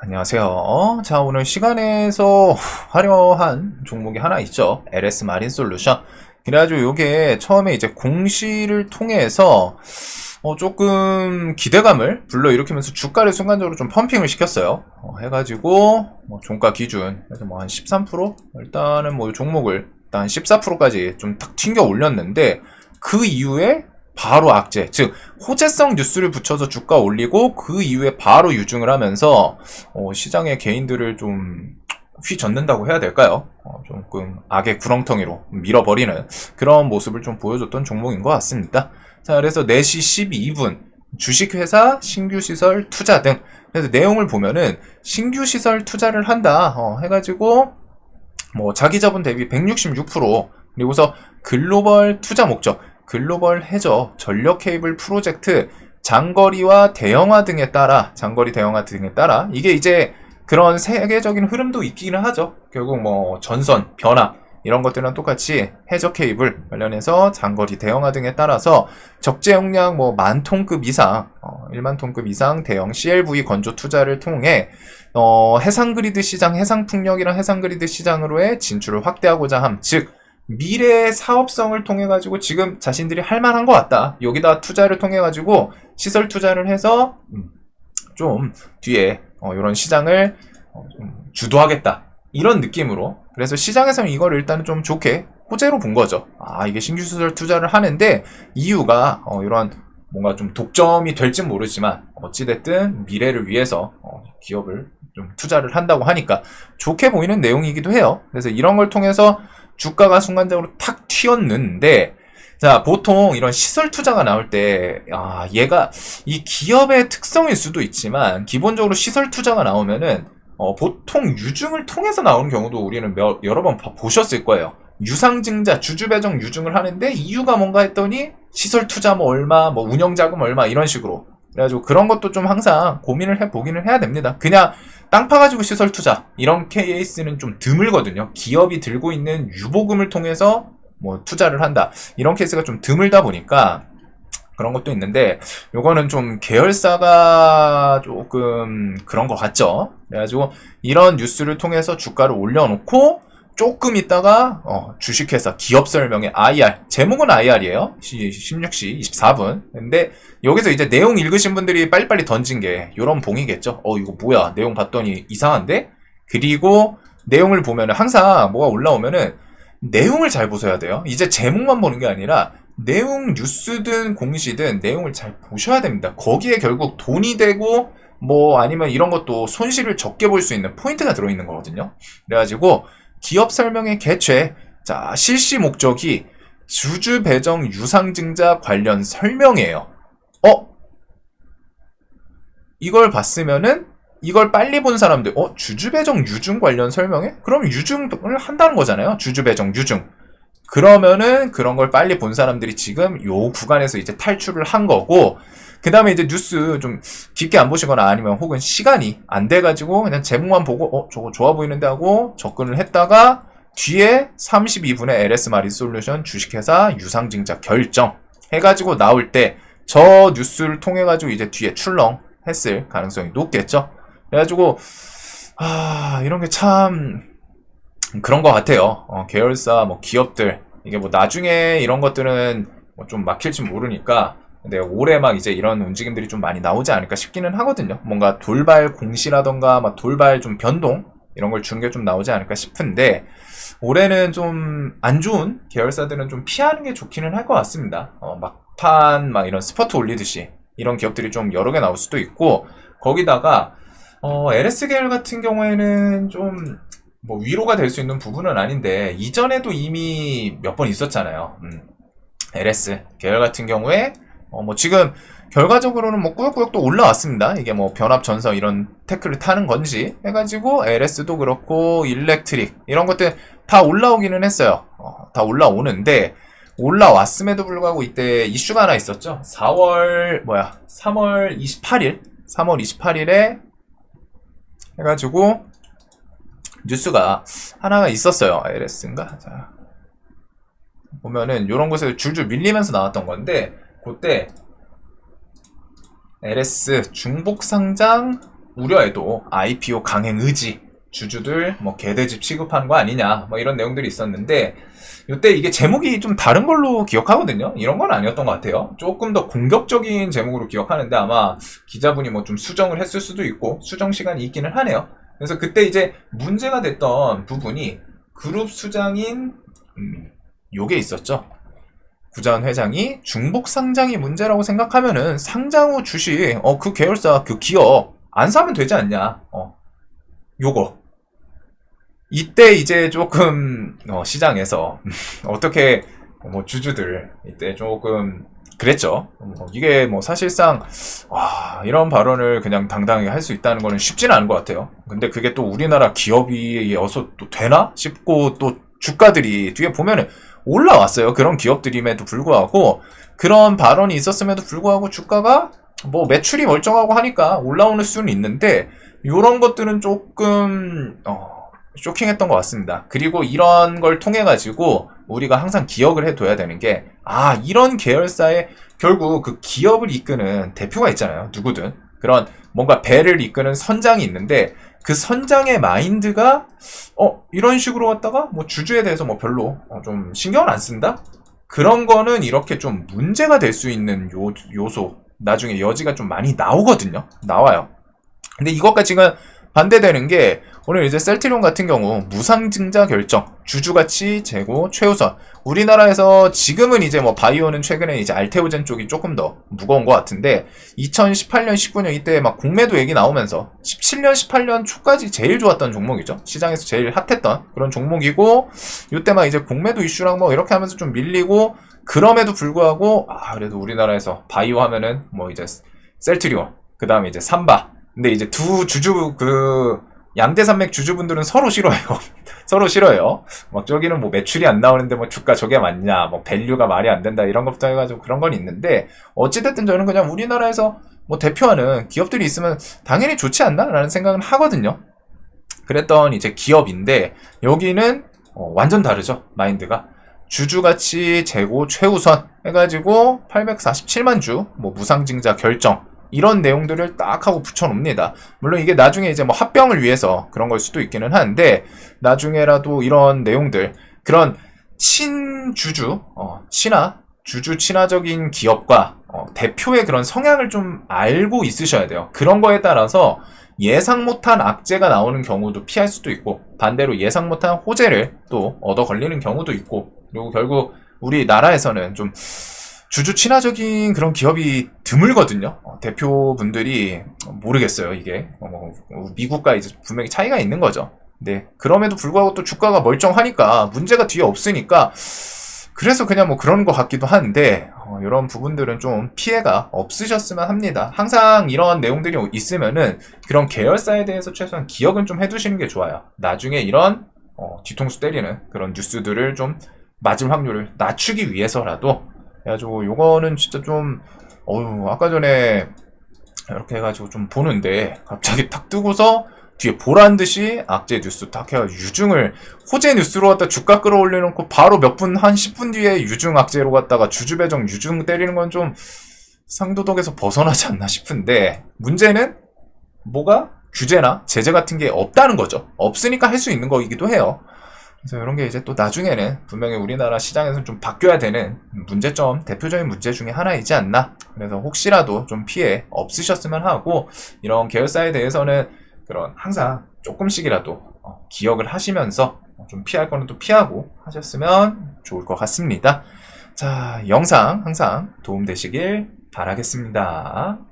안녕하세요. 자, 오늘 시간에서 화려한 종목이 하나 있죠. LS 마린 솔루션. 그래가지고 요게 처음에 이제 공시를 통해서 어, 조금 기대감을 불러일으키면서 주가를 순간적으로 좀 펌핑을 시켰어요. 어, 해가지고 뭐 종가 기준 그래서 뭐 한 13% 일단은 뭐 종목을 일단 14%까지 좀 탁 튕겨 올렸는데 그 이후에 바로 악재, 즉 호재성 뉴스를 붙여서 주가 올리고 그 이후에 바로 유증을 하면서 어, 시장의 개인들을 좀 휘젓는다고 해야 될까요? 어, 조금 악의 구렁텅이로 밀어버리는 그런 모습을 좀 보여줬던 종목인 것 같습니다. 자, 그래서 4시 12분 주식회사, 신규시설, 투자 등 그래서 내용을 보면은 신규시설 투자를 한다 어, 해가지고 뭐 자기 자본 대비 166% 그리고서 글로벌 투자 목적 글로벌 해저 전력 케이블 프로젝트 장거리와 대형화 등에 따라 장거리 대형화 등에 따라 이게 이제 그런 세계적인 흐름도 있기는 하죠. 결국 뭐 전선 변화 이런 것들은 똑같이 해저 케이블 관련해서 장거리 대형화 등에 따라서 적재 용량 뭐 만 톤급 이상, 어, 1만 톤급 이상 대형 CLV 건조 투자를 통해 어, 해상 그리드 시장, 해상 풍력이랑 해상 그리드 시장으로의 진출을 확대하고자 함. 즉 미래의 사업성을 통해 가지고 지금 자신들이 할 만한 것 같다. 여기다 투자를 통해 가지고 시설 투자를 해서 음, 좀 뒤에 어, 이런 시장을 어, 좀 주도하겠다. 이런 느낌으로. 그래서 시장에서는 이걸 일단은 좀 좋게 호재로 본 거죠. 아, 이게 신규 시설 투자를 하는데 이유가 어, 이런 뭔가 좀 독점이 될진 모르지만 어찌됐든 미래를 위해서 어, 기업을 좀 투자를 한다고 하니까 좋게 보이는 내용이기도 해요. 그래서 이런 걸 통해서 주가가 순간적으로 탁 튀었는데 자 보통 이런 시설 투자가 나올 때 아, 얘가 이 기업의 특성일 수도 있지만 기본적으로 시설 투자가 나오면은 어, 보통 유증을 통해서 나오는 경우도 우리는 몇, 여러 번 봐- 보셨을 거예요. 유상증자, 주주배정 유증을 하는데 이유가 뭔가 했더니 시설 투자 뭐 얼마, 뭐 운영자금 얼마 이런 식으로. 그래가지고 그런 것도 좀 항상 고민을 해 보기는 해야 됩니다. 그냥 땅 파가지고 시설 투자 이런 케이스는 좀 드물거든요. 기업이 들고 있는 유보금을 통해서 뭐 투자를 한다 이런 케이스가 좀 드물다 보니까 그런 것도 있는데 요거는 좀 계열사가 조금 그런 것 같죠. 그래가지고 이런 뉴스를 통해서 주가를 올려놓고 조금 있다가 어, 주식회사 기업 설명의 IR 제목은 IR이에요. 16시 24분. 근데 여기서 이제 내용 읽으신 분들이 빨리빨리 던진 게 요런 봉이겠죠. 어 이거 뭐야 내용 봤더니 이상한데? 그리고 내용을 보면은 항상 뭐가 올라오면은 내용을 잘 보셔야 돼요. 이제 제목만 보는 게 아니라 내용 뉴스든 공시든 내용을 잘 보셔야 됩니다. 거기에 결국 돈이 되고 뭐 아니면 이런 것도 손실을 적게 볼 수 있는 포인트가 들어있는 거거든요. 그래가지고 기업 설명의 개최 자 실시 목적이 주주 배정 유상증자 관련 설명이에요. 어? 이걸 봤으면은 이걸 빨리 본 사람들 어 주주 배정 유증 관련 설명해? 그럼 유증을 한다는 거잖아요. 주주 배정 유증. 그러면은 그런 걸 빨리 본 사람들이 지금 요 구간에서 이제 탈출을 한 거고 그 다음에 이제 뉴스 좀 깊게 안 보시거나 아니면 혹은 시간이 안 돼가지고 그냥 제목만 보고 어 저거 좋아 보이는데 하고 접근을 했다가 뒤에 32분의 LS 마린 솔루션 주식회사 유상증자 결정 해가지고 나올 때 저 뉴스를 통해 가지고 이제 뒤에 출렁 했을 가능성이 높겠죠. 그래가지고 아 이런 게 참 그런 것 같아요. 어, 계열사 뭐 기업들 이게 뭐 나중에 이런 것들은 뭐 좀 막힐지 모르니까 근데 올해 막 이제 이런 움직임들이 좀 많이 나오지 않을까 싶기는 하거든요. 뭔가 돌발 공시라던가 막 돌발 좀 변동 이런 걸 주는 게 좀 나오지 않을까 싶은데 올해는 좀 안 좋은 계열사들은 좀 피하는 게 좋기는 할 것 같습니다. 어, 막판 막 이런 스퍼트 올리듯이 이런 기업들이 좀 여러 개 나올 수도 있고 거기다가 어, LS 계열 같은 경우에는 좀 뭐 위로가 될 수 있는 부분은 아닌데 이전에도 이미 몇 번 있었잖아요. 음. LS 계열 같은 경우에 어, 뭐 지금 결과적으로는 뭐 꾸역꾸역 또 올라왔습니다. 이게 뭐 변압 전선 이런 태클을 타는 건지 해가지고 LS도 그렇고 일렉트릭 이런 것들 다 올라오기는 했어요. 어, 다 올라오는데 올라왔음에도 불구하고 이때 이슈가 하나 있었죠. 4월 뭐야 3월 28일 3월 28일에 해가지고 뉴스가 하나가 있었어요. LS인가? 자 보면은 이런 곳에서 줄줄 밀리면서 나왔던 건데 그때 LS 중복 상장 우려에도 IPO 강행 의지, 주주들 뭐 개대집 취급하는 거 아니냐, 뭐 이런 내용들이 있었는데 이때 이게 제목이 좀 다른 걸로 기억하거든요. 이런 건 아니었던 것 같아요. 조금 더 공격적인 제목으로 기억하는데 아마 기자분이 뭐 좀 수정을 했을 수도 있고 수정 시간이 있기는 하네요. 그래서 그때 이제 문제가 됐던 부분이 그룹 수장인 음, 요게 있었죠. 구자원 회장이 중복 상장이 문제라고 생각하면은 상장 후 주식 어 그 계열사 그 기업 안 사면 되지 않냐 어 요거 이때 이제 조금 어, 시장에서 어떻게 뭐 주주들 이때 조금 그랬죠. 뭐 이게 뭐 사실상 와 이런 발언을 그냥 당당하게 할수 있다는 거는 쉽지는 않은 것 같아요. 근데 그게 또 우리나라 기업이어서 또 되나 싶고 또 주가들이 뒤에 보면은 올라왔어요. 그런 기업들임에도 불구하고 그런 발언이 있었음에도 불구하고 주가가 뭐 매출이 멀쩡하고 하니까 올라오는 수는 있는데 이런 것들은 조금 어, 쇼킹했던 것 같습니다. 그리고 이런 걸 통해 가지고 우리가 항상 기억을 해둬야 되는 게, 아, 이런 계열사에 결국 그 기업을 이끄는 대표가 있잖아요. 누구든. 그런 뭔가 배를 이끄는 선장이 있는데, 그 선장의 마인드가, 어, 이런 식으로 갔다가, 뭐 주주에 대해서 뭐 별로 어, 좀 신경을 안 쓴다? 그런 거는 이렇게 좀 문제가 될 수 있는 요, 요소, 나중에 여지가 좀 많이 나오거든요. 나와요. 근데 이것과 지금 반대되는 게 오늘 이제 셀트리온 같은 경우 무상증자 결정, 주주가치 재고 최우선. 우리나라에서 지금은 이제 뭐 바이오는 최근에 이제 알테오젠 쪽이 조금 더 무거운 것 같은데 2018년, 19년 이때 막 공매도 얘기 나오면서 17년, 18년 초까지 제일 좋았던 종목이죠. 시장에서 제일 핫했던 그런 종목이고 이때 막 이제 공매도 이슈랑 뭐 이렇게 하면서 좀 밀리고 그럼에도 불구하고 아 그래도 우리나라에서 바이오 하면은 뭐 이제 셀트리온 그 다음에 이제 삼바 근데 이제 두 주주 그 양대 산맥 주주분들은 서로 싫어해요. 서로 싫어요. 막 저기는 뭐 매출이 안 나오는데 뭐 주가 저게 맞냐, 뭐 밸류가 말이 안 된다 이런 것부터 해가지고 그런 건 있는데 어찌됐든 저는 그냥 우리나라에서 뭐 대표하는 기업들이 있으면 당연히 좋지 않나라는 생각은 하거든요. 그랬던 이제 기업인데 여기는 어, 완전 다르죠 마인드가 주주가치 재고 최우선 해가지고 847만 주 뭐 무상증자 결정 이런 내용들을 딱 하고 붙여놓습니다. 물론 이게 나중에 이제 뭐 합병을 위해서 그런 걸 수도 있기는 한데 나중에라도 이런 내용들 그런 친주주, 어, 친화, 주주 친화적인 기업과 어, 대표의 그런 성향을 좀 알고 있으셔야 돼요. 그런 거에 따라서 예상 못한 악재가 나오는 경우도 피할 수도 있고 반대로 예상 못한 호재를 또 얻어 걸리는 경우도 있고 그리고 결국 우리 나라에서는 좀 주주 친화적인 그런 기업이 드물거든요. 어, 대표분들이 모르겠어요, 이게. 어, 뭐, 미국과 이제 분명히 차이가 있는 거죠. 네. 그럼에도 불구하고 또 주가가 멀쩡하니까 문제가 뒤에 없으니까 그래서 그냥 뭐 그런 것 같기도 한데 어, 이런 부분들은 좀 피해가 없으셨으면 합니다. 항상 이런 내용들이 있으면은 그런 계열사에 대해서 최소한 기억은 좀 해두시는 게 좋아요. 나중에 이런 어, 뒤통수 때리는 그런 뉴스들을 좀 맞을 확률을 낮추기 위해서라도 그래가지고 요거는 진짜 좀 어유 아까 전에 이렇게 해가지고 좀 보는데 갑자기 탁 뜨고서 뒤에 보란 듯이 악재 뉴스 딱 해가 유중을 호재 뉴스로 갖다 주가 끌어올려놓고 바로 몇 분 한 10분 뒤에 유중 악재로 갔다가 주주 배정 유중 때리는 건 좀 상도덕에서 벗어나지 않나 싶은데 문제는 뭐가 규제나 제재 같은 게 없다는 거죠. 없으니까 할 수 있는 거이기도 해요. 그래서 이런 게 이제 또 나중에는 분명히 우리나라 시장에서 좀 바뀌어야 되는 문제점, 대표적인 문제 중에 하나이지 않나. 그래서 혹시라도 좀 피해 없으셨으면 하고, 이런 계열사에 대해서는 그런 항상 조금씩이라도 어, 기억을 하시면서 좀 피할 거는 또 피하고 하셨으면 좋을 것 같습니다. 자, 영상 항상 도움되시길 바라겠습니다.